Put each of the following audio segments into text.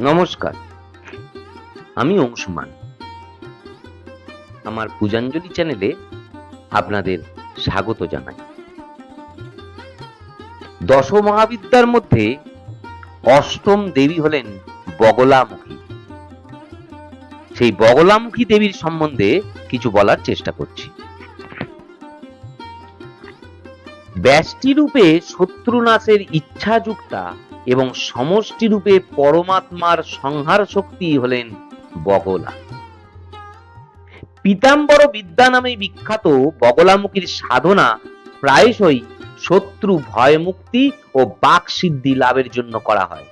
নমস্কার। আমি অংশুমান আমার পূজাঞ্জলি চ্যানেলে আপনাদের স্বাগত জানাই। দশ মহাবিদ্যার মধ্যে অষ্টম দেবী হলেন বগলামুখী। সেই বগলামুখী দেবীর সম্বন্ধে কিছু বলার চেষ্টা করছি। ব্যষ্টি রূপে শত্রুনাশের ইচ্ছাযুক্তা এবং সমষ্টি রূপে পরমাত্মার সংহার শক্তি হলেন বগলা। পীতাম্বর বিদ্যা নামে বিখ্যাত বগলামুখীর সাধনা প্রায়শই শত্রু ভয় মুক্তি ও বাক সিদ্ধি লাভের জন্য করা হয়।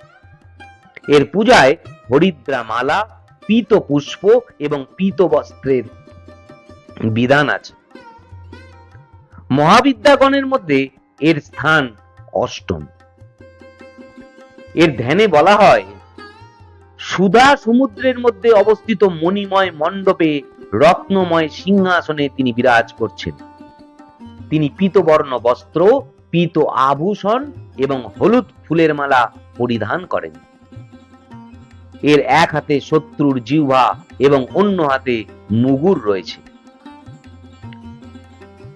এর পূজায় হরিদ্রা মালা পীত পুষ্প এবং পীত বস্ত্রের বিধান আছে। মহাবিদ্যাগণের মধ্যে এর স্থান অষ্টম। এর ধ্যানে বলা হয়, সুধা সমুদ্রের মধ্যে অবস্থিত মণিময় মণ্ডপে রত্নময় সিংহাসনে তিনি বিরাজ করছেন। তিনি পীতবর্ণ বস্ত্র, পীত আভূষণ এবং হলুদ ফুলের মালা পরিধান করেন। এর এক হাতে শত্রুর জিহ্বা এবং অন্য হাতে মুগুর রয়েছে।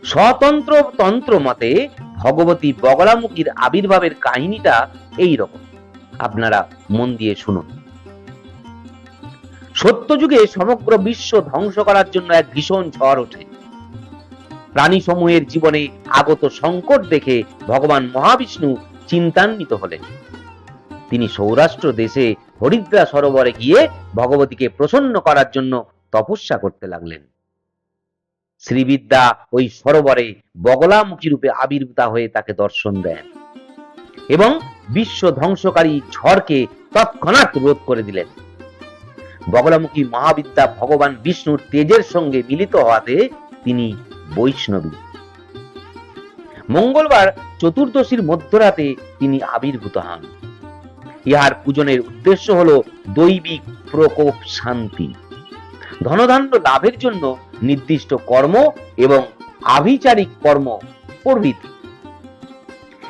স্বতন্ত্র তন্ত্র মতে ভগবতী বগলামুখীর আবির্ভাবের কাহিনীটা এই রকম আপনারা মন দিয়ে শুনুন। সত্যযুগে সমগ্র বিশ্ব ধ্বংস করার জন্য এক ভীষণ ঝড় ওঠে। প্রাণী সমূহের জীবনে আগত সংকট দেখে ভগবান মহাবিষ্ণু চিন্তান্বিত হলেন। তিনি সৌরাষ্ট্র দেশে হরিদ্রা সরোবরে গিয়ে ভগবতীকে প্রসন্ন করার জন্য তপস্যা করতে লাগলেন। শ্রীবিদ্যা ওই সরোবরে বগলামুখী রূপে আবির্ভূতা হয়ে তাকে দর্শন দেন এবং বিশ্ব ধ্বংসকারী ঝড়কে তৎক্ষণাৎ রোধ করে দিলেন। বগলামুখী মহাবিদ্যা ভগবান বিষ্ণুর তেজের সঙ্গে মিলিত হওয়াতে তিনি বৈষ্ণবী। মঙ্গলবার চতুর্দশীর মধ্যরাতে তিনি আবির্ভূত হন। ইহার পূজনের উদ্দেশ্য হল দৈবিক প্রকোপ শান্তি। ধনধান্য লাভের জন্য নির্দিষ্ট কর্ম এবং আভিচারিক কর্ম প্রভৃতি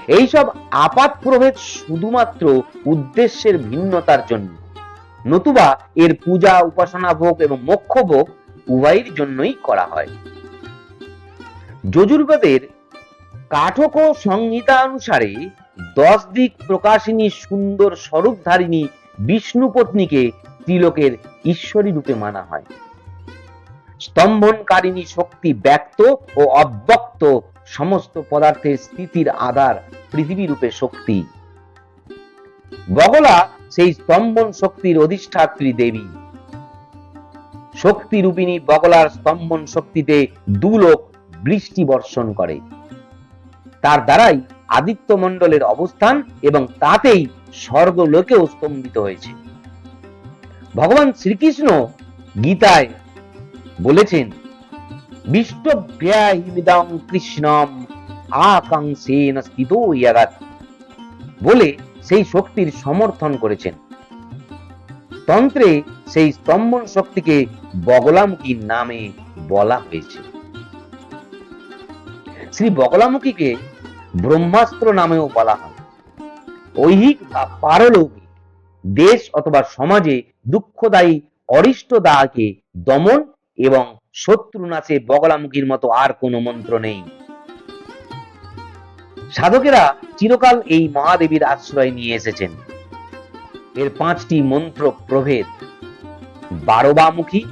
এইসব আপাত প্রভেদ শুধুমাত্র উদ্দেশ্যের ভিন্নতার জন্য। নতুবা এর পূজা, উপাসনা, ভোগ এবং মোক্ষ ভোগ উভয়ের জন্যই করা হয়। যজুর্বেদের কাঠক সংহিতা অনুসারে দশ দিক প্রকাশিনী সুন্দর স্বরূপধারিণী বিষ্ণু পত্নীকে ত্রিলোকের ঈশ্বরী রূপে মানা হয়। স্তম্ভনকারিণী শক্তি ব্যক্ত ও অব্যক্ত সমস্ত পদার্থের স্থিতির আধার পৃথিবী রূপে শক্তি। বগলা সেই স্তম্ভন শক্তির অধিষ্ঠাত্রী দেবী। শক্তি রূপিণী বগলার স্তম্ভন শক্তিতে দুলোক বৃষ্টি বর্ষণ করে। তার দ্বারাই আদিত্য মণ্ডলের অবস্থান এবং তাতেই স্বর্গলোকেও স্তম্ভিত হয়েছে। ভগবান শ্রীকৃষ্ণ গীতায় বলেছেন বিষ্টভ্যাহিমিদং কৃষ্ণম আকাংক্ষেন স্থিত ইয়াগাত বলে সেই শক্তির সমর্থন করেছেন। তন্ত্রে সেই স্তম্ভন শক্তিকে বগলামুখী নামে বলা হয়েছে। শ্রী বগলামুখীকে ব্রহ্মাস্ত্র নামেও বলা হয়। ঐহিক বা পারলৌকিক দেশ অথবা সমাজে দুঃখদায়ী অরিষ্ট দাহকে দমন এবং শত্রু নাচে বগলামুখীর মতো আর কোনো মন্ত্র নেই। সাধকেরা চিরকাল এই মহাদেবীর আশ্রয় নিয়ে এসেছেন। এর পাঁচটি মন্ত্র প্রভেদ। বারবামুখী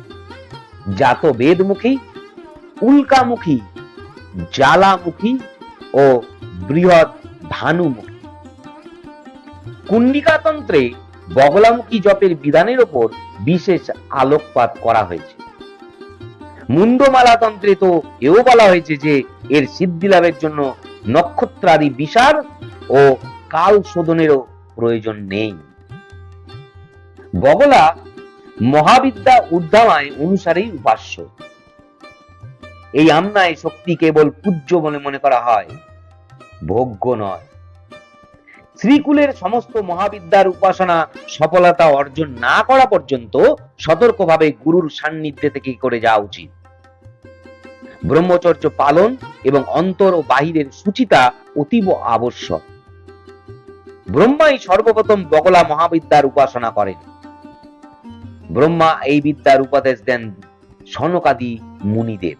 জাত বেদমুখী উল্কামুখী, জ্বালামুখী ও বৃহৎ ভানুমুখী। কুণ্ডিকাতন্ত্রে বগলামুখী জপের বিধানের ওপর বিশেষ আলোকপাত করা হয়েছে। মুন্ডমালা তন্ত্রে তো এও বলা হয়েছে যে, এর সিদ্ধি লাভের জন্য নক্ষত্রাদি বিসার ও কাল শোধনেরও প্রয়োজন নেই। বগলা মহাবিদ্যা উদ্ধামায় অনুসারেই উপাস্য। এই আমনায় শক্তি কেবল পূজ্য বলে মনে করা হয়, ভোগ্য নয়। শ্রীকুলের সমস্ত মহাবিদ্যার উপাসনা, সফলতা অর্জন না করা পর্যন্ত সতর্কভাবে গুরুর সান্নিধ্যে থেকে করে যাওয়া উচিত। ব্রহ্মচর্য পালন এবং অন্তর ও বাহিরের সুচিতা অতীব আবশ্যক। ব্রহ্মাই সর্বপ্রথম বগলা মহাবিদ্যার উপাসনা করেন। ব্রহ্মা এই বিদ্যার উপদেশ দেন সনকাদি মুনিদের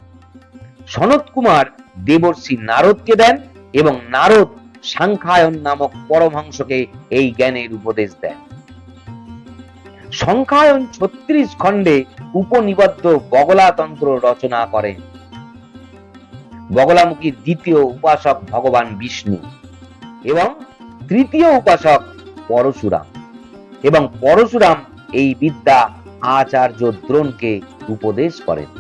সনত কুমার দেবর্ষি নারদকে দেন এবং নারদ সাংখ্যায়ন নামক পরমহংসকে এই জ্ঞানের উপদেশ দেন। সংখ্যায়ন ছত্রিশ খণ্ডে উপনিবদ্ধ বগলাতন্ত্র রচনা করেন। বগলামুখীর দ্বিতীয় উপাসক ভগবান বিষ্ণু এবং তৃতীয় উপাসক পরশুরাম এবং পরশুরাম এই বিদ্যা আচার্য দ্রোণকে উপদেশ করেন।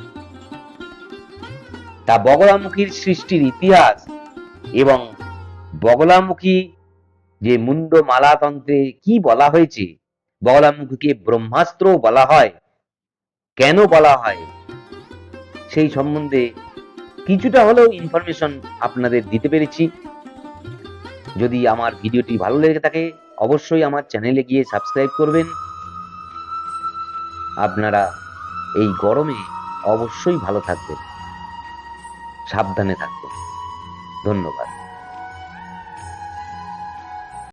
তা বগলামুখীর সৃষ্টির ইতিহাস এবং বগলামুখী যে মুন্ড মালাতন্ত্রে কি বলা হয়েছে? বগলামুখীকে ব্রহ্মাস্ত্র বলা হয়। কেন বলা হয়? সেই সম্বন্ধে কিছুটা হলেও ইনফরমেশন আপনাদের দিতে পেরেছি। যদি আমার ভিডিওটি ভালো লেগে থাকে, অবশ্যই আমার চ্যানেলে গিয়ে সাবস্ক্রাইব করবেন। আপনারা এই গরমে অবশ্যই ভালো থাকবেন। সাবধানে থাকবেন। ধন্যবাদ।